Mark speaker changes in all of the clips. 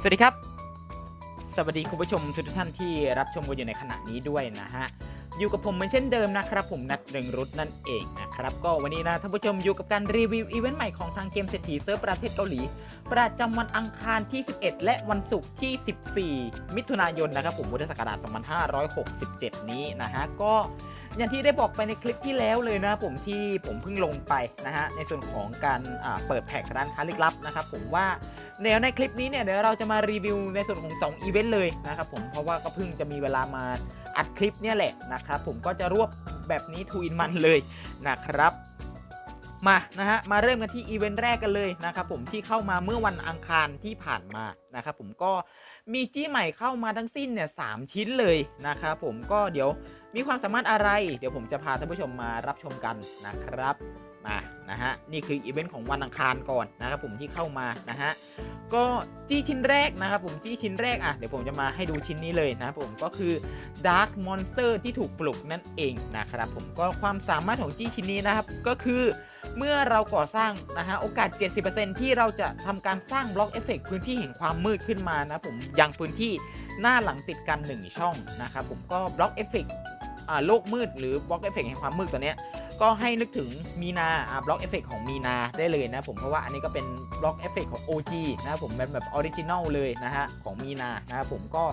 Speaker 1: สวัสดีครับ สวัสดีคุณผู้ชมทุกท่านที่รับชมกันอยู่ในขณะนี้ด้วยนะฮะ อยู่กับผมเหมือนเช่นเดิมนะครับ ผมนัดเริงรุดนั่นเองนะครับ ก็วันนี้นะท่านผู้ชมอยู่กับการรีวิวอีเวนต์ใหม่ของทางเกมเศรษฐีเซิร์ฟประเทศเกาหลี ประจำวันอังคารที่ 11 และวันศุกร์ที่ 14 มิถุนายนนะครับผมพุทธศักราช2567 นี้นะฮะ ก็ อย่างที่ได้บอกไปในคลิปที่แล้วเลยนะผมที่ผมเพิ่งลงไปนะฮะในส่วนของการเปิดแพ็กร้านค้าลึกลับนะครับผมว่าเดี๋ยวในคลิปนี้เนี่ยเดี๋ยวเราจะมารีวิวในส่วนของ2อีเวนต์เลยนะครับผมเพราะว่าก็เพิ่งจะมีเวลามาอัดคลิปเนี่ยแหละนะครับผมก็จะรวบแบบนี้ทูอินมันเลยนะครับมานะฮะมาเริ่มกันที่อีเวนต์แรกกันเลยนะครับผมที่เข้ามาเมื่อวันอังคารที่ผ่านมานะครับผมก็มีจี้ใหม่เข้ามาทั้งสิ้นเนี่ยสามชิ้นเลยนะครับผมก็เดี๋ยว มีความสามารถอะไร เดี๋ยวผมจะพาท่านผู้ชมมารับชมกันนะครับ มานะฮะนี่คืออีเวนต์ของวันอังคารก่อนนะครับผมที่เข้ามานะฮะก็จี้ชิ้นแรกนะครับผมจี้ชิ้นแรกอะเดี๋ยวผมจะมาให้ดูชิ้นนี้เลยนะครับผมก็คือ Dark Monster ที่ถูกปลุกนั่นเองนะครับผมก็ความสามารถของจี้ชิ้นนี้นะครับก็คือเมื่อเราก่อสร้างนะฮะโอกาส 70%ที่เราจะทำการสร้างบล็อกเอฟเฟกพื้นที่แห่งความมืดขึ้นมานะผมยังพื้นที่หน้าหลังติดกัน 1 ช่องนะครับผมก็บล็อกเอฟเฟก โลกมืดหรือบล็อกเอฟเฟกแห่งความมืดตัวเนี้ยก็ให้นึกถึงมีนาอ่าบล็อกเอฟเฟกของมีนาได้เลยนะผมเพราะว่าอันนี้ก็เป็นบล็อกเอฟเฟกของ OG นะผมเป็นแบบออริจินอลเลยนะฮะของมีนานะครับผมก็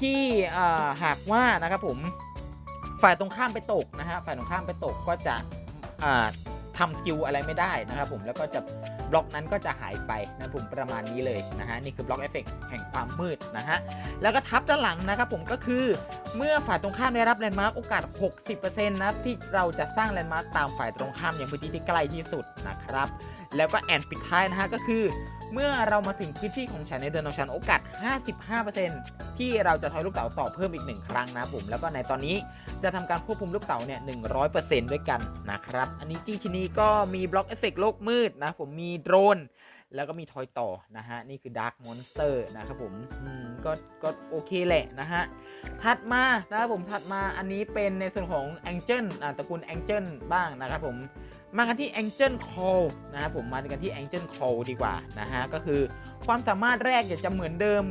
Speaker 1: ที่หากว่านะครับผมฝ่ายตรงข้ามไปตกนะฮะฝ่ายตรงข้ามไปตกก็จะอ่าทำสกิลอะไรไม่ได้นะครับผมแล้วก็จะ บล็อกนั้นก็จะหายไปนะผมประมาณนี้เลยนะฮะนี่คือบล็อกเอฟเฟกแห่งความมืดนะฮะแล้วก็ทับด้านหลังนะครับผมก็คือเมื่อฝ่ายตรงข้ามได้รับแลนด์มาร์กโอกาส 60%นะที่เราจะสร้างแลนด์มาร์กตามฝ่ายตรงข้ามอย่างพื้นที่ที่ใกล้ที่สุดนะครับแล้วก็แอนปิดท้ายนะฮะก็คือ เมื่อเรามาถึงพื้นที่ของฉันในเดือนของฉันโอกาส 55%ที่เราจะทอยลูกเต๋าต่อเพิ่มอีก 1 ครั้งนะผมแล้วก็ในตอนนี้จะทำการควบคุมลูกเต๋าเนี่ย100%ด้วยกันนะครับ อันนี้จี้ชินนี้ก็มีบล็อกเอฟเฟกโลกมืดนะผมมีีโดรน แล้วก็มีทอยต่อนะฮะ นี่คือ Dark Monster นะครับผมอืมก็ก็โอเคแหละนะฮะ ถัดมานะครับผมถัดมาอันนี้เป็นในส่วนของ Angel อ่าตระกูล Angel บ้างนะครับผม มากันที่ Angel Call นะครับผมมากันที่ Angel Call ดีกว่านะฮะ ก็คือความสามารถแรกจะเหมือนเดิม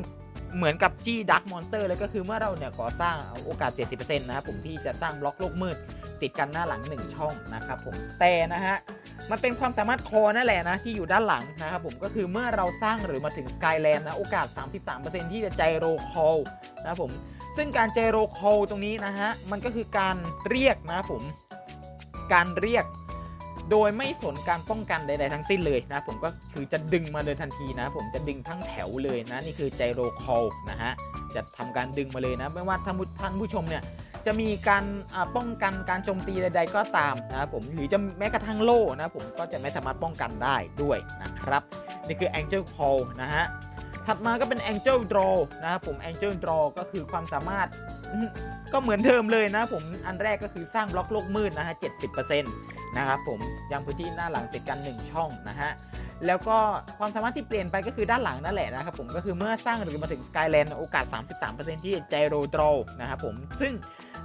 Speaker 1: เหมือนกับจี้ Dark Monster เลยก็คือเมื่อเราเนี่ยก่อสร้างโอกาส 70%นะครับผมที่จะสร้างบล็อกโลกมืด ติดกันหน้าหลัง 1 ช่องนะครับผมแต่นะฮะมันเป็นความสามารถคอนั่นแหละนะที่อยู่ด้านหลังนะครับผมก็คือเมื่อเราสร้างหรือมาถึง Skyland นะโอกาส 33%ที่จะไจโรคอลนะครับผมซึ่งการเจโรคอลตรงนี้นะฮะมันก็คือการเรียกนะผมการเรียก โดยไม่สนการป้องกันใด ๆ ทั้งสิ้นเลยนะผมก็คือจะดึงมาเลยทันทีนะ ผมจะดึงทั้งแถวเลยนะนี่คือไจโรคอลนะฮะจะทำการดึงมาเลยนะ ไม่ว่าท่านผู้ท่านผู้ชมเนี่ยจะมีการป้องกันการโจมตีใด ๆ ก็ตามนะผมหรือจะแม้กระทั่งโล่นะผมก็จะไม่สามารถป้องกันได้ด้วยนะครับ นี่คือ Angel Call นะฮะถัดมาก็เป็น Angel Draw นะครับผม Angel Draw ก็คือความสามารถก็เหมือนเดิมเลยนะผมอันแรกก็คือสร้างบล็อกโลกมืดนะฮะ 70%น นะครับผมยังพื้นที่หน้าหลังติดกัน 1 ช่องนะฮะแล้วก็ความสามารถที่เปลี่ยนไปก็คือด้านหลังนั่นแหละนะครับผมก็คือเมื่อสร้างหรือมาถึง Skyland โอกาส 33%ที่เจโรดรอนะครับผมซึ่ง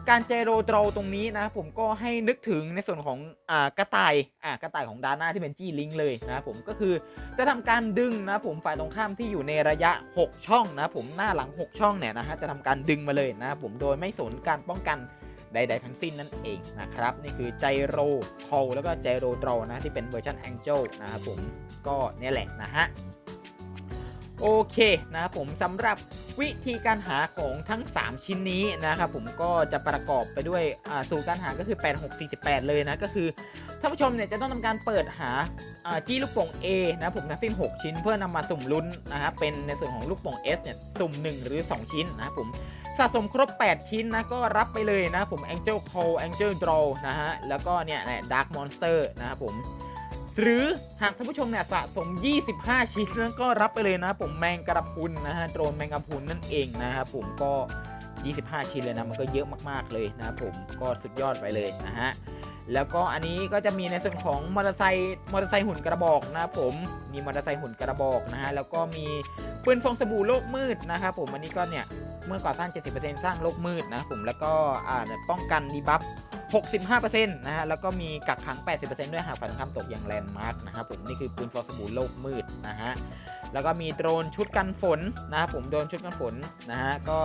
Speaker 1: การเจโรดรตรงนี้นะครับผมก็ให้นึกถึงในส่วนของอ่ากระต่ายอ่ากระต่ายของดาน่าที่เป็นจี้ลิงเลยนะครับผมก็คือจะทำการดึงนะผมฝ่ายตรงข้ามที่อยู่ในระยะ 6 ช่องนะผมหน้าหลัง 6 ช่องเนี่ยนะฮะจะทำการดึงมาเลยนะผมโดยไม่สนการป้องกัน ใดๆทั้งสิ้นนั่นเองนะครับ นี่คือไจโรคอลแล้วก็ไจโรดรอนะที่เป็นเวอร์ชันแองเจิลนะครับผมก็เนี่ยแหละนะฮะ โอเคนะครับผมสำหรับวิธีการหาของทั้ง 3 ชิ้นนี้นะครับผมก็จะประกอบไปด้วยสูตรการหาก็คือ 8648 เลยนะก็คือท่านผู้ชมเนี่ยจะต้องทำการเปิดหาจี้ลูกโป่ง A นะผมทั้งสิ้น 6 ชิ้นเพื่อนำมาสุ่มลุ้นนะครับเป็นในส่วนของลูกโป่ง S เนี่ยสุ่ม 1 หรือ 2 ชิ้นนะครับผมสะสมครบ 8 ชิ้นนะก็รับไปเลยนะผม Angel Call Angel Draw นะฮะแล้วก็เนี่ย Dark Monster นะครับผม หรือหากท่านผู้ชมเนี่ยสะสม 25 ชิ้นนั้นก็รับไปเลยนะผมแมงกระพุนนะฮะโดรนแมงกระพุนนั่นเองนะครับผมก็ 25 ชิ้นเลยนะมันก็เยอะมากๆเลยนะครับผมก็สุดยอดไปเลยนะฮะ แล้วก็อันนี้ก็จะมีในส่วนของมอเตอร์ไซค์มอเตอร์ไซค์หุ่นกระบอกนะครับผมมีมอเตอร์ไซค์หุ่นกระบอกนะฮะแล้วก็มีปืนฟองสบู่โลกมืดนะครับผมอันนี้ก็เนี่ยเมื่อก่อสร้าง 70%สร้างโลกมืดนะผมแล้วก็อ่าป้องกันดีบัฟ65%นะฮะแล้วก็มีกักขัง 80%ด้วยหากฝ่ายตรงข้ามตกอย่างแลนด์มาร์กนะครับผมนี่คือปืนฟอร์สบูโลกมืดนะฮะแล้วก็มีโดรนชุดกันฝนนะครับผมโดรนชุดกันฝนนะฮะก็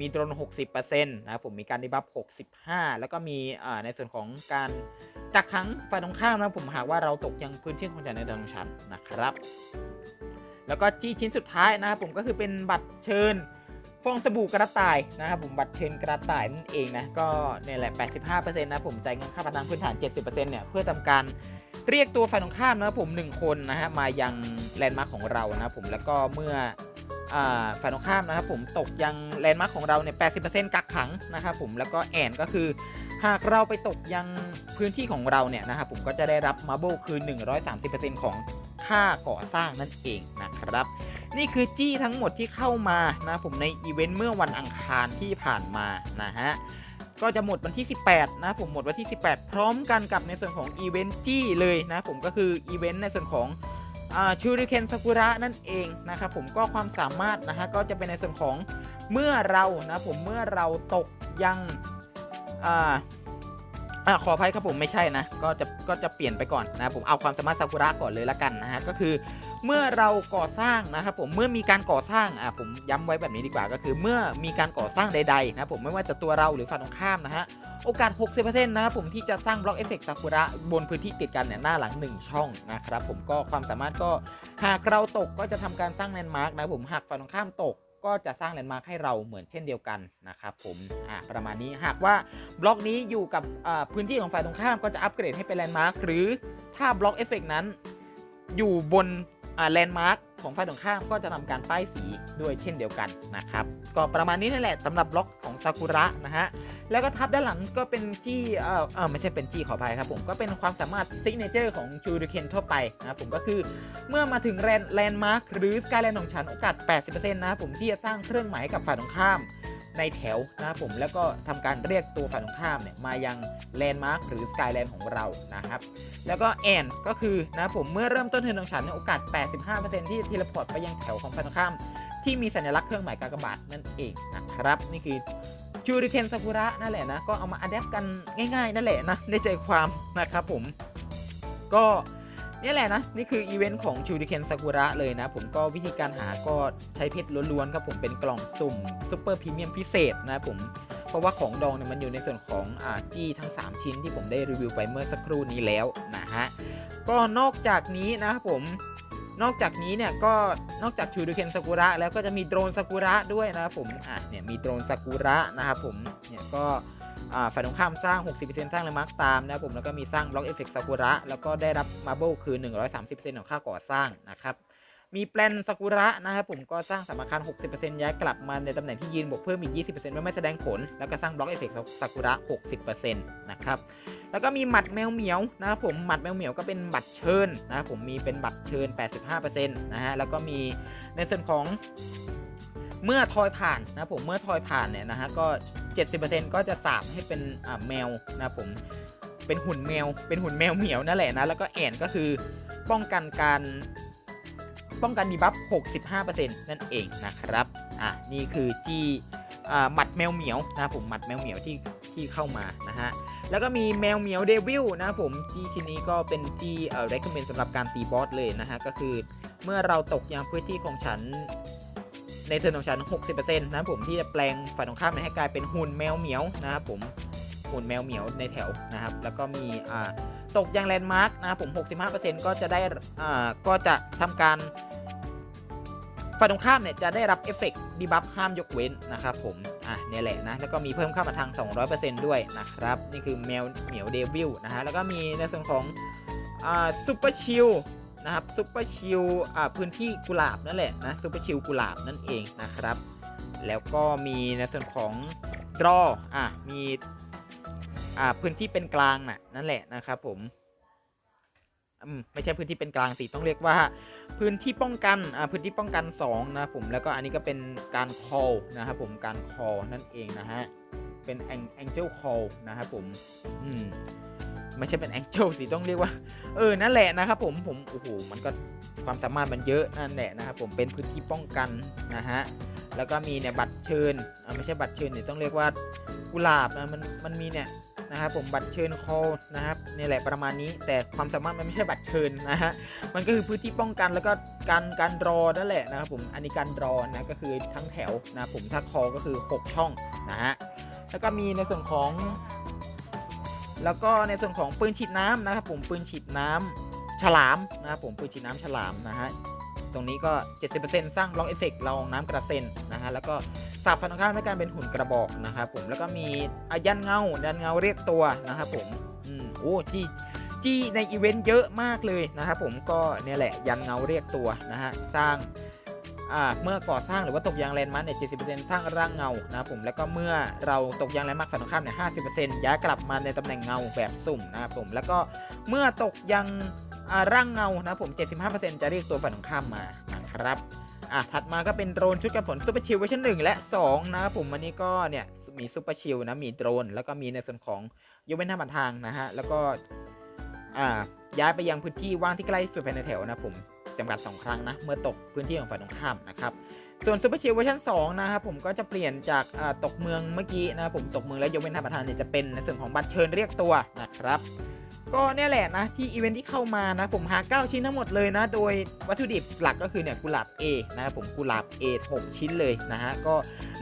Speaker 1: มีโดรน 60%นะครับผมมีการดีบัฟ65 แล้วก็มีในส่วนของการกักขังฝ่ายตรงข้ามนะผมหากว่าเราตกยังพื้นที่ของจันในดงชันนะครับ แล้วก็จี้ชิ้นสุดท้ายนะครับผมก็คือเป็นบัตรเชิญฟองสบู่กระต่ายนะครับผมบัตรเชิญกระต่ายนั่นเองนะก็เนี่ยแหละ 85%นะผมจ่ายเงินค่าประกันพื้นฐาน 70%เนี่ยเพื่อทำการเรียกตัวฝ่ายตรงข้ามนะครับผม 1 คนนะฮะมายังแลนด์มาร์คของเรานะครับผมแล้วก็เมื่อ ฝ่ายตรงข้ามนะครับผมตกยังแลนด์มาร์คของเราเนี่ย 80%กักขังนะครับผมแล้วก็แอนก็คือ หากเราไปตกยังพื้นที่ของเราเนี่ยนะครับผมก็จะได้รับมาร์เบลคือ 130%ของค่าก่อสร้างนั่นเองนะครับ นี่คือจี้ทั้งหมดที่เข้ามานะผมในอีเวนต์เมื่อวันอังคารที่ผ่านมานะฮะก็จะหมดวันที่ 18 นะผมหมดวันที่ 18 พร้อมกันกับในส่วนของอีเวนต์จี้เลยนะผมก็คืออีเวนต์ในส่วนของ ชูริเคนซากุระนั่นเองนะครับผมก็ความสามารถนะฮะก็จะเป็นในส่วนของเมื่อเรานะผมเมื่อเราตกยังอ่า อ่าขออภัยครับผมไม่ใช่นะ ก็จะก็จะเปลี่ยนไปก่อนนะผมเอาความสามารถซากุระก่อนเลยละกันนะฮะก็คือเมื่อเราก่อสร้างนะครับผมเมื่อมีการก่อสร้างอะผมย้ำไว้แบบนี้ดีกว่า ก็คือเมื่อมีการก่อสร้างใดๆนะผมไม่ว่าจะตัวเราหรือฝั่งตรงข้ามนะฮะโอกาส 60%นะครับผมที่จะสร้างบล็อกเอฟเฟกต์ซากุระบนพื้นที่ติดกันเนี่ยหน้าหลัง 1 ช่องนะครับผมก็ความสามารถก็หากเราตกก็จะทำการสร้างแลนด์มาร์กนะผมหากฝั่งตรงข้ามตก ก็จะสร้างแลนด์มาร์คให้เราเหมือนเช่นเดียวกันนะครับผมอ่าประมาณนี้หากว่าบล็อกนี้อยู่กับพื้นที่ของฝ่ายตรงข้ามก็จะอัปเกรดให้เป็นแลนด์มาร์คหรือถ้าบล็อกเอฟเฟกต์นั้นอยู่บน แลนด์มาร์กของฝ่ายตรงข้ามก็จะทำการป้ายสีด้วยเช่นเดียวกันนะครับก็ประมาณนี้นั่นแหละสำหรับบล็อกของซากุระนะฮะแล้วก็ทับด้านหลังก็เป็นจี้เออเออไม่ใช่เป็นจี้ขออภัยครับผมก็เป็นความสามารถซิกเนเจอร์ของชูริเคนทั่วไปนะครับผมก็คือเมื่อมาถึงแลนแลนด์มาร์กหรือสกายแลนด์ของฉันโอกาส 80%นะครับผมที่จะสร้างเครื่องหมายกับฝ่ายตรงข้าม ในแถวนะครับผมแล้วก็ทำการเรียกตัวฝ่ายตรงข้ามเนี่ยมายังแลนด์มาร์คหรือสกายแลนด์ของเรานะครับ แล้วก็แอนก็คือนะผมเมื่อเริ่มต้นเทิร์นของฉันโอกาส 85%ที่จะทีละพอร์ตไปยังแถวของฝ่ายตรงข้าม ที่มีสัญลักษณ์เครื่องหมายกากบาทนั่นเองนะครับ นี่คือจูริเคนซากุระนั่นแหละนะ ก็เอามาอัดแอปกันง่ายๆ นั่นแหละนะในใจความนะครับผมก็ นี่แหละนะ นี่คืออีเวนต์ของชูริเคนซากุระเลยนะ ผมก็วิธีการหาก็ใช้เพชรล้วนๆครับผมเป็นกล่องสุ่มซูเปอร์พรีเมียมพิเศษนะผมเพราะว่าของดองเนี่ยมันอยู่ในส่วนของอ่าจี้ทั้ง 3 ชิ้นที่ผมได้รีวิวไปเมื่อสักครู่นี้แล้วนะฮะก็นอกจากนี้นะครับผมนอกจากนี้เนี่ยก็นอกจากชูริเคนซากุระแล้วก็จะมีโดรนซากุระด้วยนะครับผมอะเนี่ยมีโดรนซากุระนะครับผมเนี่ยก็ ฝ่ายตรงข้ามสร้าง 60%สร้างเลมาร์กตามนะครับผมแล้วก็มีสร้างบล็อกเอฟเฟกต์ซากุระแล้วก็ได้รับมาร์เบิลคือ 130%ของค่าก่อสร้างนะครับมีแปลนซากุระนะครับผมก็สร้างสามคัญ60%ย้ายกลับมาในตำแหน่งที่ยืนบวกเพิ่มอีก 20%ไม่ไม่แสดงผล แล้วก็สร้างบล็อกเอฟเฟกต์ซากุระ 60%นะครับแล้วก็มีหมัดแมวเหมียวนะครับผมหมัดแมวเหมียวก็เป็นบัตรเชิญนะครับผมมีเป็นบัตรเชิญ 85%นะฮะแล้วก็มีในส่วนของ เมื่อทอยผ่านนะผมเมื่อทอยผ่านเนี่ยนะฮะก็ 70%ก็จะสาบให้เป็นแมวนะผมเป็นหุ่นแมว เป็นหุ่นแมวเหมียวนั่นแหละนะ แล้วก็แอนก็คือป้องกันการป้องกันดีบัฟ 65%นั่นเองนะครับ อะ นี่คือที่อ่าหมัดแมวเหมียวนะผมหมัดแมวเหมียวที่ที่เข้ามานะฮะ แล้วก็มีแมวเหมียวเดวิลนะผมจี้ชิ้นนี้ก็เป็นจี้เอ่อ recommend สำหรับการตีบอสเลยนะฮะ ก็คือเมื่อเราตกยามพื้นที่ของฉัน ในเทิร์นของฉัน 60%นะครับผมที่จะแปลงฝ่ายตรงข้ามให้กลายเป็นหุ่นแมวเหมียวนะครับผมหุ่นแมวเหมียวในแถวนะครับ แล้วก็มีอ่าตกยังแลนด์มาร์กนะครับผม 65%ก็จะได้อ่าก็จะทำการฝ่ายตรงข้ามเนี่ยจะได้รับเอฟเฟกต์ดีบัฟห้ามยกเว้นนะครับผม อะเนี่ยแหละนะ แล้วก็มีเพิ่มค่ามาทาง 200%ด้วยนะครับ นี่คือแมวเหมียวเดวิลนะฮะ แล้วก็มีในส่วนของอ่าซูเปอร์ชิล นะครับซูเปอร์ชิลอ่าพื้นที่กุหลาบนั่นแหละนะซูเปอร์ชิลกุหลาบนั่นเองนะครับ แล้วก็มีในส่วนของดรออะมีอ่าพื้นที่เป็นกลางน่ะนั่นแหละนะครับผมอืมไม่ใช่พื้นที่เป็นกลางสิต้องเรียกว่า พื้นที่ป้องกันอ่าพื้นที่ป้องกัน2นะผมแล้วก็อันนี้ก็เป็นการ call นะครับผมการ call นั่นเองนะฮะเป็น angel call นะครับผมอืม ไม่ใช่เป็น angel สิต้องเรียกว่า เออนั่นแหละนะครับผมผมโอ้โหมันก็ความสามารถมันเยอะนั่นแหละนะครับผมเป็นพื้นที่ป้องกันนะฮะแล้วก็มีเนี่ยบัตรเชิญอ่ไม่ใช่บัตรเชิญเนี่ยต้องเรียกว่ากุหลาบนะมันมันมีเนี่ยนะครับผมบัตรเชิญคอลนะครับนี่แหละประมาณนี้ แต่ความสามารถมันไม่ใช่บัตรเชิญนะฮะมันก็คือพื้นที่ป้องกันแล้วก็การการรอนั่นแหละนะครับผมอันนี้การรอนะก็คือทั้งแถวนะผมถ้าคอก็คือ 6 ช่องนะฮะแล้วก็มีในส่วนของ แล้วก็ในส่วนของปืนฉีดน้ำนะครับผมปืนฉีดน้ำฉลามนะครับผมปืนฉีดน้ำฉลามนะฮะตรงนี้ก็ 70%สร้างล็อกเอฟเฟกต์ลองน้ำกระเซ็นนะฮะแล้วก็สับฟันธุ์ข้างในการเป็นหุ่นกระบอกนะครับผมแล้วก็มีอายันเงายันเงาเรียกตัวนะครับผมอืมโอ้จี้จี้ในอีเวนต์เยอะมากเลยนะครับผมก็เนี่ยแหละยันเงาเรียกตัวนะฮะสร้าง เมื่อก่อสร้างหรือว่าตกยางแลนด์มาร์คเนี่ยเจ็ดสิบเปอร์เซ็นต์สร้างร่างเงานะครับผมแล้วก็เมื่อเราตกยางแลนด์มาร์คฝั่งตรงข้ามเนี่ยห้าสิบเปอร์เซ็นต์ย้ายกลับมาในตำแหน่งเงาแบบสุ่มนะครับผมแล้วก็เมื่อตกยางร่างเงานะครับผม 75%จะเรียกตัวฝั่งตรงข้ามมานะครับอะถัดมาก็เป็นโดรนชุดกันฝนซูเปอร์ชิลเวอร์ชันหนึ่งและ 2 นะครับผมอันนี้ก็เนี่ยมีซูเปอร์ชิลนะมีโดรน แล้วก็มีในส่วนของยกเว้นท่าบันทางนะฮะ แล้วก็อ่าย้ายไปยังพื้นที่ว่างที่ใกล้สุดภายในแถวนะผม จำกัด 2 ครั้งนะ เมื่อตกพื้นที่ของฝ่ายตรงข้ามนะครับส่วนซูเปอร์เชิลเวอร์ชัน2นะครับผมก็จะเปลี่ยนจากตกเมืองเมื่อกี้นะผมตกเมืองแล้วยกเว้นทาประธานเนี่ยจะเป็นในส่วนของบัตรเชิญเรียกตัวนะครับ ก็เนี่ยแหละนะที่อีเวนท์ที่เข้ามานะผมหา 9 ชิ้นทั้งหมดเลยนะ โดยวัตถุดิบหลักก็คือเนี่ยกุหลาบ A นะครับผมกุหลาบ A 6 ชิ้นเลยนะฮะก็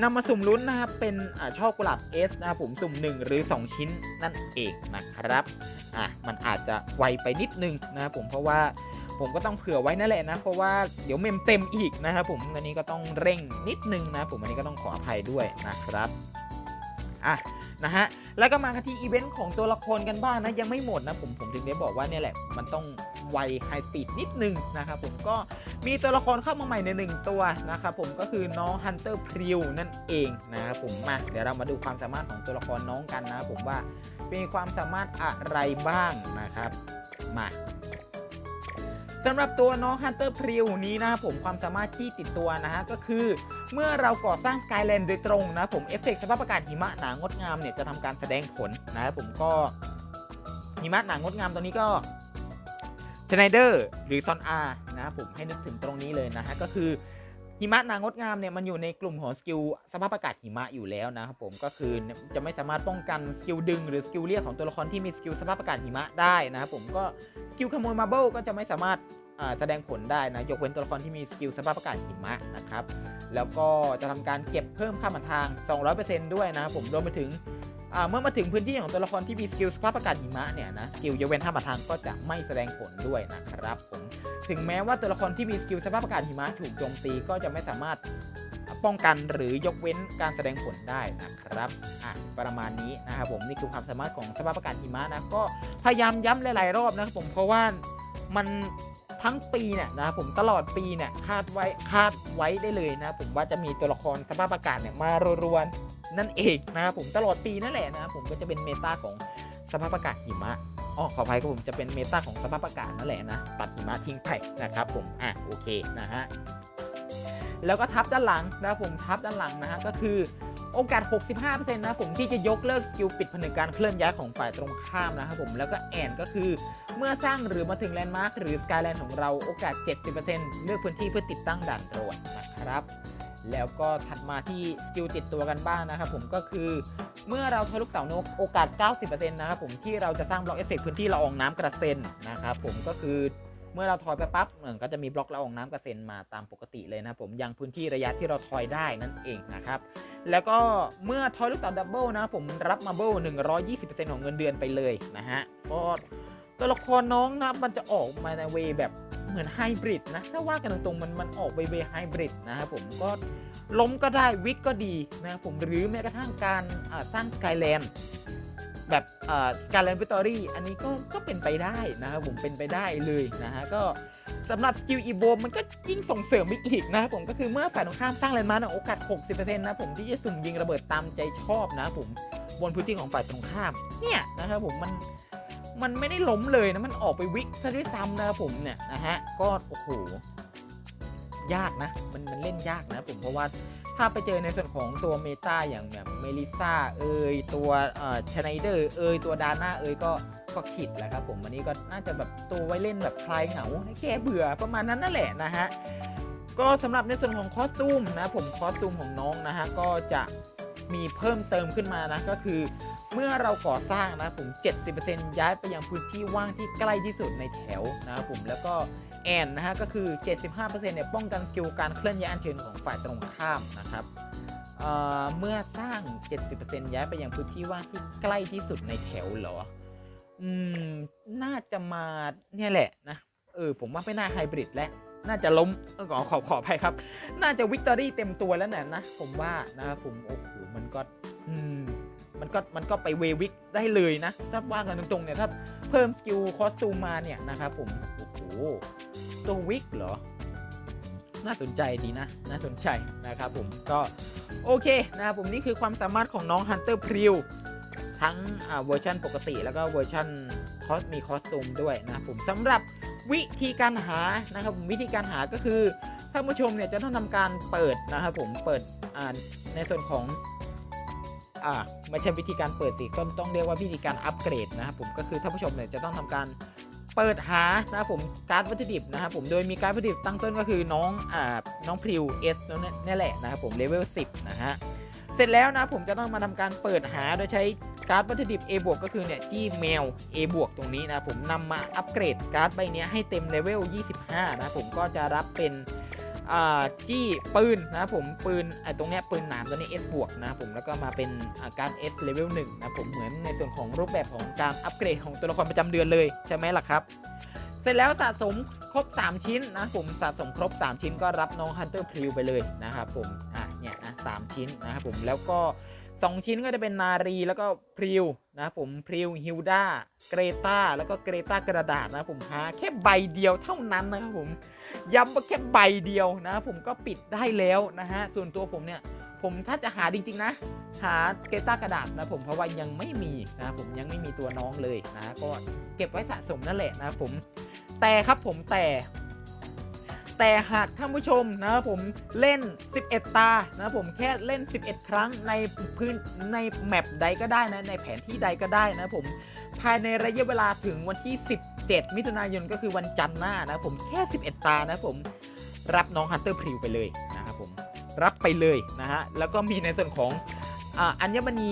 Speaker 1: นำมาสุ่มลุ้นนะครับเป็นอช่อกุหลาบ S นะครับผมสุ่ม 1 หรือ 2 ชิ้นนั่นเองนะครับอะมันอาจจะไวไปนิดนึงนะครับผมเพราะว่า ผมก็ต้องเผื่อไว้นั่นแหละนะ เพราะว่าเดี๋ยวเมมเต็มอีกนะครับผมอันนี้ก็ต้องเร่งนิดนึงนะผมอันนี้ก็ต้องขออภัยด้วยนะครับอะนะฮะแล้วก็มาที่อีเวนต์ของตัวละครกันบ้างนะยังไม่หมดนะผมผมถึงได้บอกว่าเนี่ยแหละ มันต้องไวไฮสปีดนิดนึงนะครับผมก็มีตัวละครเข้ามาใหม่ในหนึ่งตัวนะครับผมก็คือน้องฮันเตอร์พริวนั่นเองนะครับผมมาเดี๋ยวเรามาดูความสามารถของตัวละครน้องกันนะผมว่ามีความสามารถอะไรบ้างนะครับมา สำหรับตัวน้อง Hunter p r i w นี้นะครับผมความสามารถที่ติดตัวนะฮะก็คือ เมื่อเราก่อสร้างสกายแลนด์โดยตรงนะผมเอฟเฟกต์สภาพอากาศหิมะหนางดงามเนี่ยจะทำการแสดงผลนะครับผมก็หิมะหนางดงามตอนนี้ก็ชไนเดอร์หรือซอนอานะครับผมให้นึกถึงตรงนี้เลยนะฮะก็คือ หิมะนางดงามเนี่ยมันอยู่ในกลุ่มของสกิลสภาพอากาศหิมะอยู่แล้วนะครับผมก็คือจะไม่สามารถป้องกันสกิลดึงหรือสกิลเรียกของตัวละครที่มีสกิลสภาพอากาศหิมะได้นะครับผมก็สกิลขโมยมาเบิลก็จะไม่สามารถแสดงผลได้นะยกเว้นตัวละครที่มีสกิลสภาพอากาศหิมะนะครับแล้วก็จะทำการเก็บเพิ่มค่ามันทาง 200%ด้วยนะครับผมรวมไปถึง เมื่อมาถึงพื้นที่ของตัวละครที่มีสกิลสภาพอากาศหิมะเนี่ยนะสกิลยกเว้นท่ามันทางก็จะไม่แสดงผลด้วยนะครับผมถึงแม้ว่าตัวละครที่มีสกิลสภาพอากาศหิมะถูกโจมตีก็จะไม่สามารถป้องกันหรือยกเว้นการแสดงผลได้นะครับอะประมาณนี้นะครับผมนี่คือความสามารถของสภาพอากาศหิมะนะก็พยายามย้ำหลายๆรอบนะครับผมเพราะว่ามันทั้งปีเนี่ยนะครับผมตลอดปีเนี่ยคาดไว้คาดไว้ได้เลยนะผมว่าจะมีตัวละครสภาพอากาศเนี่ยมารวนๆ นั่นเองนะครับผมตลอดปีนั่นแหละนะครับผมก็จะเป็นเมตาของสภาพอากาศหิมะอ๋อขออภัยครับผมจะเป็นเมตาของสภาพอากาศนั่นแหละนะตัดหิมะทิ้งไปนะครับผมอะโอเคนะฮะแล้วก็ทับด้านหลังนะผมทับด้านหลังนะฮะก็คือโอกาส 65%นะผมที่จะยกเลิกสกิลปิดผนึกการเคลื่อนย้ายของฝ่ายตรงข้ามนะครับผมแล้วก็แอนก็คือเมื่อสร้างหรือมาถึงแลนด์มาร์คหรือสกายแลนด์ของเราโอกาส 70%เลือกพื้นที่เพื่อติดตั้งด่านตรวจนะครับ แล้วก็ถัดมาที่สกิลติดตัวกันบ้างนะครับผมก็คือเมื่อเราทะลุเสานกโอกาส 90%นะครับผมที่เราจะสร้างบล็อกเอฟเฟกต์พื้นที่ละอองน้ำกระเซ็นนะครับผมก็คือเมื่อเราทอยไปปั๊บเหมือนก็จะมีบล็อกละอองน้ำกระเซ็นมาตามปกติเลยนะผมยังพื้นที่ระยะที่เราทอยได้นั่นเองนะครับแล้วก็เมื่อทอยลูกเต๋าดับเบิลนะผมรับมาเบิล120%ของเงินเดือนไปเลยนะฮะก็ตัวละครน้องนะมันจะออกมาในเวแบบ เหมือนไฮบริดนะ ถ้าว่ากันตรงๆมันมันออกไปเวไฮบริดนะครับผมก็ล้มก็ได้วิกก็ดีนะครับผมหรือแม้กระทั่งการสร้างสกายแลนด์แบบสกายแลนด์วิตอรี่อันนี้ก็ก็เป็นไปได้นะครับผมเป็นไปได้เลยนะฮะก็สำหรับสกิลอีโบมันก็ยิ่งส่งเสริมไปอีกนะครับผมก็คือเมื่อฝ่ายตรงข้ามสร้างแลนด์มาร์คโอกาส 60%นะผมที่จะสุ่มยิงระเบิดตามใจชอบนะผมบนพื้นที่ของฝ่ายตรงข้ามเนี่ยนะครับผมมัน มันไม่ได้ล้มเลยนะมันออกไปวิกซะด้วยซ้ำนะครับผมเนี่ยนะฮะก็โอ้โหยากนะมันมันเล่นยากนะผมเพราะว่าถ้าไปเจอในส่วนของตัวเมตาอย่างแบบเมลิซ่าเอยตัวเอ่อชไนเดอร์เอยตัวดาน่าเอยก็ก็ขิดแหละครับผมอันนี้ก็น่าจะแบบตัวไว้เล่นแบบคลายเหงาให้แก้เบื่อประมาณนั้นนั่นแหละนะฮะก็สำหรับในส่วนของคอสตูมนะผมคอสตูมของน้องนะฮะก็จะ มีเพิ่มเติมขึ้นมานะก็คือ เมื่อเราก่อสร้างนะผม 70%ย้ายไปยังพื้นที่ว่างที่ใกล้ที่สุดในแถวนะครับผมแล้วก็แอนนะฮะก็คือ 75%เนี่ยป้องกันสกิลการเคลื่อนย้ายอัญเชิญของฝ่ายตรงข้ามนะครับเเมื่อสร้าง 70%ย้ายไปยังพื้นที่ว่างที่ใกล้ที่สุดในแถวเหรอ อืม น่าจะมาเนี่ยแหละนะ เออ ผมว่าไม่น่าไฮบริดแล้ว น่าจะล้มขอขอขอภัยครับ น่าจะวิกตอรี่เต็มตัวแล้วเนี่ยนะ ผมว่านะครับผม โอ้โห มันก็อืมมันก็มันก็ไปเววิกได้เลยนะ ถ้าว่ากันตรงๆเนี่ย ถ้าเพิ่มสกิลคอสตูมมาเนี่ยนะครับผม โอ้โห ตัววิกเหรอ น่าสนใจดีนะ น่าสนใจนะครับผมก็โอเคนะครับผมนี่คือความสามารถของน้อง Hunter p r i w ทั้งเวอร์ชันปกติแล้วก็เวอร์ชันคอสมีคอสตูมด้วยนะผมสำหรับวิธีการหานะครับผมวิธีการหาก็คือท่านผู้ชมเนี่ยจะต้องทำการเปิดนะครับผมเปิดอ่า ในส่วนของอ่าไม่ใช่วิธีการเปิดสิก็ต้องเรียกว่าวิธีการอัปเกรดนะครับผมก็คือท่านผู้ชมเนี่ยจะต้องทำการเปิดหานะครับผมการ์ดวัตถุดิบนะครับผมโดยมีการ์ดวัตถุดิบตั้งต้นก็คือน้องอ่าน้องพริวเอสนี่นแหละนะครับผมเลเวล10 นะฮะเสร็จแล้วนะผมจะต้องมาทำการเปิดหาโดยใช้การ์ดวัตถุดิบ A บวกก็คือเนี่ยจี้เมล A บวกตรงนี้นะผมนำมาอัปเกรดการ์ดใบเนี้ยให้เต็มเลเวล25 นะผมก็จะรับเป็น จี้ปืนนะผมปืนไอ้ตรงเนี้ยปืนหนามตัวนี้ S บวกนะผมแล้วก็มาเป็นการ S เลเวล1นะผมเหมือนในส่วนของรูปแบบของการอัปเกรดของตัวละครประจำเดือนเลยใช่ไหมล่ะครับเสร็จแล้วสะสมครบ 3 ชิ้นนะผมสะสมครบ 3 ชิ้นก็รับน้อง Hunter p r i w ไปเลยนะครับผมอะเนี่ยนะสามชิ้นนะครับผมแล้วก็ 2 ชิ้นก็จะเป็นนารีแล้วก็พริวนะผมพริวฮิลดาเกรตาแล้วก็เกรตากระดาษนะผมหาแค่ใบเดียวเท่านั้นนะครับผม ย้ำว่าแค่ใบเดียวนะ ผมก็ปิดได้แล้วนะฮะ ส่วนตัวผมเนี่ย ผมถ้าจะหาจริง ๆ นะ หาเกรตากระดาษนะผมเพราะว่ายังไม่มีนะผมยังไม่มีตัวน้องเลยนะก็เก็บไว้สะสมนั่นแหละนะผมแต่ครับผมแต่แต่หากท่านผู้ชมนะผมเล่น 11 ตานะผมแค่เล่น 11 ครั้งในพื้นในแมปใดก็ได้นะในแผนที่ใดก็ได้นะผม ภายในระยะเวลาถึงวันที่ 17 มิถุนายนก็คือวันจันทร์หน้านะผมแค่ 11 ตานะผมรับน้องฮันเตอร์พริวไปเลยนะครับผมรับไปเลยนะฮะแล้วก็มีในส่วนของอัญมณี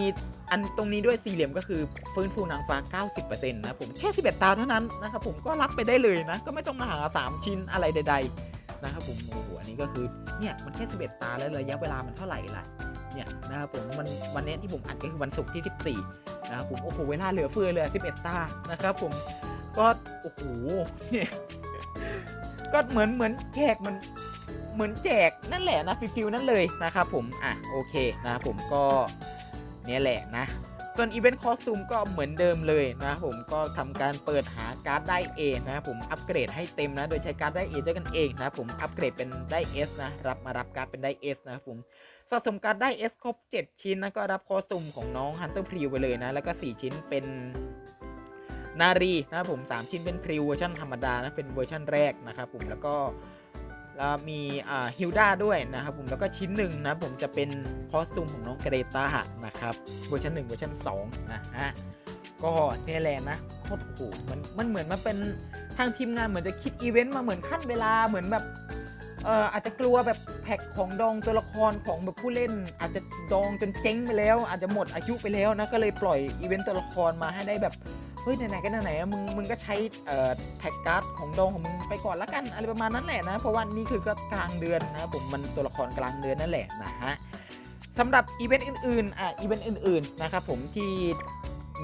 Speaker 1: อันตรงนี้ด้วยสี่เหลี่ยมก็คือฟื้นฟูนางฟ้า 90%นะผมแค่ 11 ตาเท่านั้นนะครับผมก็รับไปได้เลยนะ ก็ไม่ต้องมาหา 3 ชิ้นอะไรใด ๆ นะครับผมโอ้โหอันนี้ก็คือเนี่ยมันแค่ 11 ตาแล้วระยะเวลามันเท่าไหร่ล่ะเนี่ยนะครับผมมันวันนี้ที่ผมอัดก็คือวันศุกร์ที่ 14นะครับผมโอ้โหเวลาเหลือเฟือเลยอะ11 ตานะครับผมก็โอ้โหเนี่ยก็เหมือนเหมือนแจกมันเหมือนแจกนั่นแหละนะฟิลนั่นเลยนะครับผมอะโอเคนะครับผมก็เนี่ยแหละนะ ส่วนอีเวนต์คอสตูมก็เหมือนเดิมเลยนะผมก็ทำการเปิดหาการ์ดได้ A นะผมอัปเกรดให้เต็มนะ โดยใช้การ์ดได้ A ด้วยกันเองนะผมอัปเกรดเป็นได้ S นะรับมารับการ์ดเป็นได้ S นะผมสะสมการ์ดได้ S ครบ 7 ชิ้นนะก็รับคอสตูมของน้อง Hunter p r i w ไปเลยนะ แล้วก็ 4 ชิ้นเป็นนารีนะผม 3 ชิ้นเป็นพริวเวอร์ชันธรรมดานะเป็นเวอร์ชันแรกนะครับผมแล้วก็ แล้วมีอ่าฮิลดาด้วยนะครับผมแล้วก็ชิ้นหนึ่งนะผมจะเป็นคอสตูมของน้องเกรตานะครับเวอร์ชัน1เวอร์ชัน2นะฮะก็เนี่ยแหละนะโคตรโหมันมันเหมือนมาเป็นทางทีมงานเหมือนจะคิดอีเวนต์มาเหมือนขั้นเวลาเหมือนแบบเอ่ออาจจะกลัวแบบแพ็คของดองตัวละครของแบบผู้เล่น อาจจะดองจนเจ๊งไปแล้ว อาจจะหมดอายุไปแล้วนะก็เลยปล่อยอีเวนต์ตัวละครมาให้ได้แบบ ฮ้ยไหนๆก็ไหนๆมึงมึงก็ใช้แท็กการ์ดของดองของมึงไปก่อนละกันอะไรประมาณนั้นแหละนะ เพราะว่านี่คือก็กลางเดือนนะผมมันตัวละครกลางเดือนนั่นแหละนะฮะสำหรับอีเวนต์อื่นๆอะอีเวนต์อื่นๆนะครับผมที่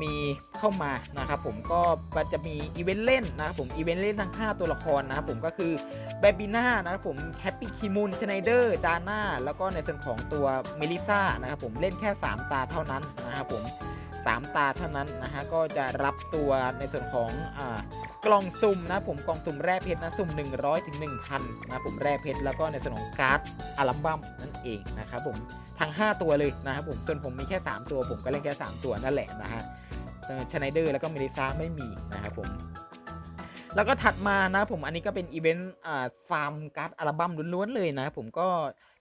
Speaker 1: มีเข้ามานะครับผมก็มันจะมีอีเวนต์เล่นนะครับผมอีเวนต์เล่นทั้ง 5 ตัวละครนะครับผมก็คือแบบบีน่านะครับผมแฮปปี้คิมูนชไนเดอร์ดาน่าแล้วก็ในส่วนของตัวเมลิซ่านะครับผมเล่นแค่ 3 ตาเท่านั้นนะครับผม 3 ตาเท่านั้นนะฮะก็จะรับตัวในส่วนของอกล่องสุ่มนะผมกล่องสุ่มแร่เพชรนะสุ่ม 100ถึง1,000นะผมแร่เพชรแล้วก็ในส่วนของการ์ดอัลบั้มนั่นเองนะครับผมทั้ง 5 ตัวเลยนะครับผมส่วนผมมีแค่ 3 ตัว ผมก็เล่นแค่ 3 ตัวนั่นแหละนะฮะชไนเดอร์แล้วก็เมลิซาไม่มีนะครับผมแล้วก็ถัดมานะผมอันนี้ก็เป็นอีเวนต์อ่าฟาร์มการ์ดอัลบั้มล้วนๆเลยนะผมก็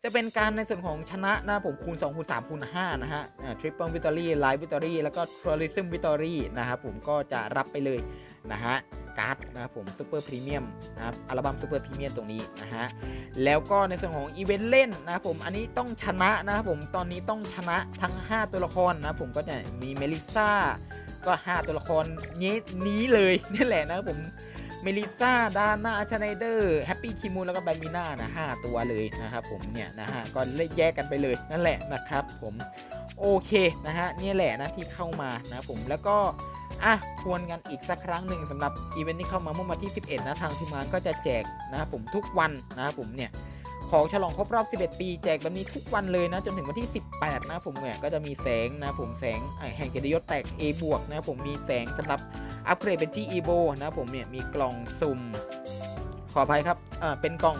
Speaker 1: จะเป็นการในส่วนของชนะนะผมคูณ2คูณ3คูณ5นะฮะทริปเปิลวิตอรี่ไลฟ์วิตอรี่แล้วก็ทัวริซึมวิตอรี่นะครับผมก็จะรับไปเลยนะฮะการ์ดนะครับผมซูเปอร์พรีเมียมนะครับอัลบั้มซูเปอร์พรีเมียมตรงนี้นะฮะแล้วก็ในส่วนของอีเวนต์เล่นนะครับผมอันนี้ต้องชนะนะครับผมตอนนี้ต้องชนะทั้ง 5 ตัวละครนะครับผมก็จะมีเมลิซ่าก็ 5 ตัวละครนี้นี้เลยนี่แหละนะครับผม เมลิซ่าดาน่าชไนเดอร์แฮปปี้คิมูแล้วก็แบมบิน่านะห้าตัวเลยนะครับผมเนี่ยนะฮะก็เลยแยกกันไปเลยนั่นแหละนะครับผมโอเคนะฮะนี่แหละนะที่เข้ามานะผมแล้วก็อะทวนกันอีกสักครั้งหนึ่งสำหรับอีเวนท์ที่เข้ามาเมื่อวันที่ 11 นะทางทีมงานก็จะแจกนะครับผมทุกวันนะครับผมเนี่ย ของฉลองครบรอบ 11 ปี แจกแบบนี้ทุกวันเลยนะ จนถึงวันที่ 18 นะผมเนี่ยก็จะมีแสงนะผมแสงเอ่อแห่งเกียรติยศแตก A บวกนะผมมีแสงสำหรับอัปเกรดเป็น G e v o นะผมเนี่ยมีกล่องสุ่ม ขออภัยครับอ่าเป็นกล่อง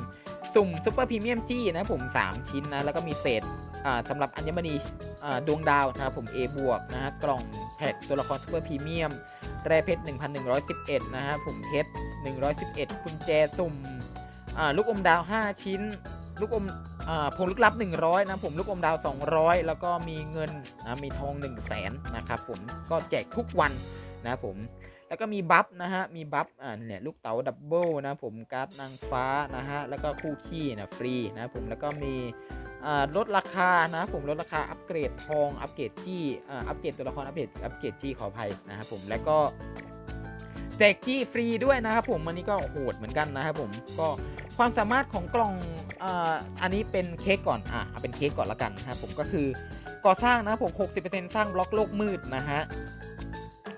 Speaker 1: สุ่มซูเปอร์พรีเมียมจี้นะผม 3 ชิ้นนะ แล้วก็มีเศษอ่าสำหรับอัญมณีอ่าดวงดาวนะครับผม A บวกนะฮะกล่องแพ็คตัวละครซูเปอร์พรีเมียมแร่เพชร 1,111 นะฮะผมเพชร 111กุญแจสุ่มอ่าลูกอมดาว 5 ชิ้น ลูกอมอ่าผงลึกลับ 100 นะผมลูกอมดาว 200 แล้วก็มีเงินนะมีทอง 1 0 0 0 0แสนนะครับผมก็แจกทุกวันนะผมแล้วก็มีบัฟนะฮะมีบัฟอ่าเนี่ยลูกเต๋าดับเบิลนะผมการ์ดนางฟ้านะฮะแล้วก็คู่ขี้นะฟรีนะผมแล้วก็มีอ่าลดราคานะผมลดราคาอัปเกรดทองอัปเกรดจี้อ่าอัปเกรดตัวละครอัปเกรดอัปเกรดจี้ขออภัยนะครับผมแล้วก็แจกจี้ฟรีด้วยนะครับผมอันนี้ก็โหดเหมือนกันนะครับผมก็ ความสามารถของกล่องอ่าอันนี้เป็นเค้กก่อน อะเอาเป็นเค้กก่อนละกันนะครับผมก็คือก่อสร้างนะผม 60%สร้างบล็อกโลกมืดนะฮะ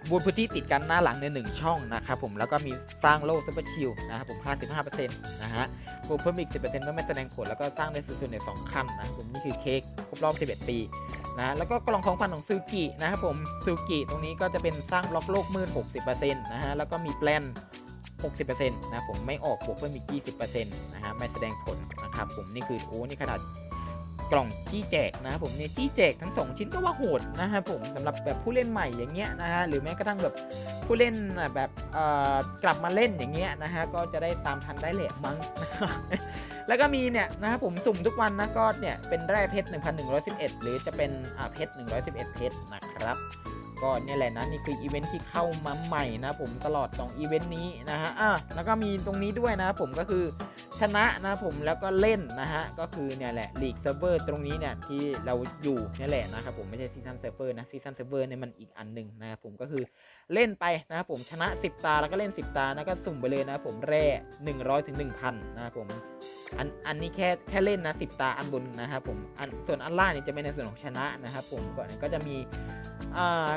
Speaker 1: บนพื้นที่ติดกันหน้าหลังในหนึ่งช่องนะครับผมแล้วก็มีสร้างโล่ซูเปอร์ชิลนะครับผม 55%นะฮะบวกเพิ่มอีก 10%เมื่อไม่แสดงผลแล้วก็สร้างได้สูงสุดใน2ขั้นนะครับผมนี่คือเค้กครบรอบ 11 ปีนะแล้วก็กล่องของขวัญของซูกินะครับผมซูกิตรงนี้ก็จะเป็นสร้างบล็อกโลกมืด 60%นะฮะแล้วก็มีแปลน 60%นะผมไม่ออกบวกเพิ่มอีก 20%นะฮะไม่แสดงผลนะครับผมนี่คือโอ้นี่ขนาดกล่องจี้แจกนะครับผมเนี่ยจี้แจกทั้ง 2 ชิ้นก็ว่าโหดนะครับผมสำหรับแบบผู้เล่นใหม่อย่างเงี้ยนะฮะหรือแม้กระทั่งแบบผู้เล่นแบบกลับมาเล่นอย่างเงี้ยนะฮะก็จะได้ตามทันได้แหละมั้งแล้วก็มีเนี่ยนะครับผมสุ่มทุกวันนะก็เนี่ยเป็นแร่เพชร 1111 หรือจะเป็นอ่าเพชร 111 เพชรนะครับ ก็เนี่ยแหละนะนี่คืออีเวนท์ที่เข้ามาใหม่นะผมตลอด2อีเวนต์นี้นะฮะอะแล้วก็มีตรงนี้ด้วยนะผมก็คือชนะนะผมแล้วก็เล่นนะฮะก็คือเนี่ยแหละลีกเซิร์ฟเวอร์ตรงนี้เนี่ยที่เราอยู่เนี่ยแหละนะครับผมไม่ใช่ซีซันเซิร์ฟเวอร์นะซีซันเซิร์ฟเวอร์เนี่ยมันอีกอันหนึ่งนะครับผมก็คือเล่นไปนะครับผมชนะ 10 ตาแล้วก็เล่น 10 ตาแล้วก็สุ่มไปเลยนะครับผมแร่100ถึง1,000นะครับผมอันอันนี้แค่แค่เล่นนะ10 ตาอันบนนะครับผมอันส่วนอันล่างเนี่ยจะเป็นในส่วนของชนะนะครับผมก่อนก็จะมีอ่า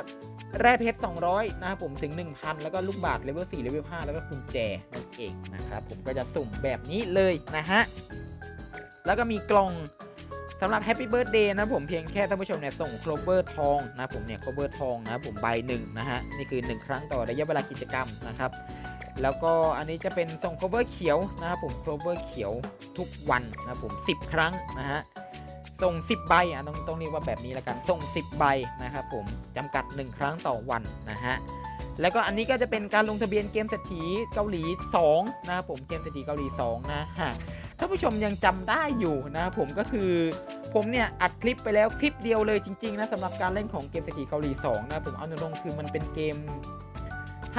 Speaker 1: แร่เพชร 200 นะครับผมถึง 1,000 แล้วก็ลูกบาศก์เลเวล4เลเวล5แล้วก็กุญแจนั่นเองนะครับผมก็จะสุ่มแบบนี้เลยนะฮะ แล้วก็มีกล่องสำหรับ Happy Birthday นะผมเพียงแค่ท่านผู้ชมเนี่ยส่งโคลเบอร์ทองนะผมเนี่ยโคลเบอร์ทองนะผมใบหนึ่งนะฮะ นี่คือ 1 ครั้งต่อระยะเวลากิจกรรมนะครับ แล้วก็อันนี้จะเป็นส่งโคลเบอร์เขียวนะครับผมโคลเบอร์เขียวทุกวันนะผม 10 ครั้งนะฮะ ส่ง 10 ใบอะต้องต้องเรียกว่าแบบนี้ละกันส่ง 10 ใบนะครับผมจำกัด 1 ครั้งต่อวันนะฮะแล้วก็อันนี้ก็จะเป็นการลงทะเบียนเกมเศรษฐีเกาหลี2นะครับผมเกมเศรษฐีเกาหลี2นะฮะถ้าผู้ชมยังจำได้อยู่นะครับผมก็คือผมเนี่ยอัดคลิปไปแล้วคลิปเดียวเลยจริงๆนะสำหรับการเล่นของเกมเศรษฐีเกาหลี2นะผมเอาตรงๆคือมันเป็นเกม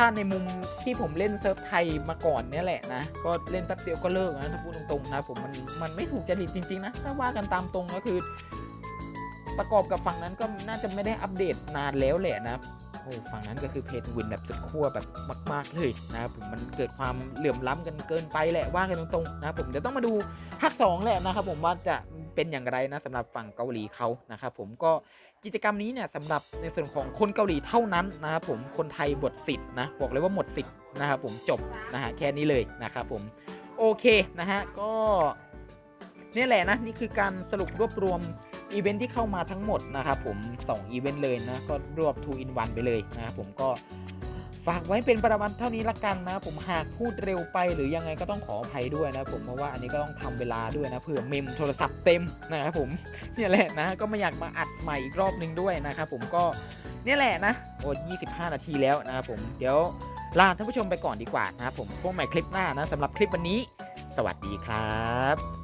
Speaker 1: ถ้าในมุมที่ผมเล่นเซิร์ฟไทยมาก่อนเนี่ยแหละนะ ก็เล่นแป๊บเดียวก็เลิกนะถ้าพูดตรงๆนะผมมันมันไม่ถูกจริตจริงๆนะถ้าว่ากันตามตรงก็คือ ประกอบกับฝั่งนั้นก็น่าจะไม่ได้อัปเดตนานแล้วแหละนะโอ้ฝั่งนั้นก็คือเพจวินแบบสุดขั้วแบบมาก ๆ เลยนะครับผมมันเกิดความเหลื่อมล้ำกันเกินไปแหละว่ากันตรงๆนะครับผมเดี๋ยวต้องมาดูภาค2แหละนะครับผมว่าจะเป็นอย่างไรนะสำหรับฝั่งเกาหลีเขานะครับผมก็กิจกรรมนี้เนี่ยสำหรับในส่วนของคนเกาหลีเท่านั้นนะครับผมคนไทยบทสิทธิ์นะบอกเลยว่าหมดสิทธิ์นะครับผมจบนะฮะแค่นี้เลยนะครับผมโอเคนะฮะก็เนี่ยแหละนะนี่คือการสรุปรวบรวม อีเวนท์ที่เข้ามาทั้งหมดนะครับผม2อีเวนต์เลยนะ ก็รวบ2 in 1ไปเลยนะครับผมก็ฝากไว้เป็นประมาณเท่านี้ละกันนะ ผมหากพูดเร็วไปหรือยังไงก็ต้องขออภัยด้วยนะผมเพราะว่าอันนี้ก็ต้องทำเวลาด้วยนะเผื่อเมมโทรศัพท์เต็มนะครับผมเนี่ยแหละนะก็ไม่อยากมาอัดใหม่อีกรอบนึงด้วยนะครับผมก็เนี่ยแหละนะโอ้25 นาทีแล้วนะครับผมเดี๋ยวลาท่านผู้ชมไปก่อนดีกว่านะครับผมพบใหม่คลิปหน้านะสำหรับคลิปวันนี้ สวัสดีครับ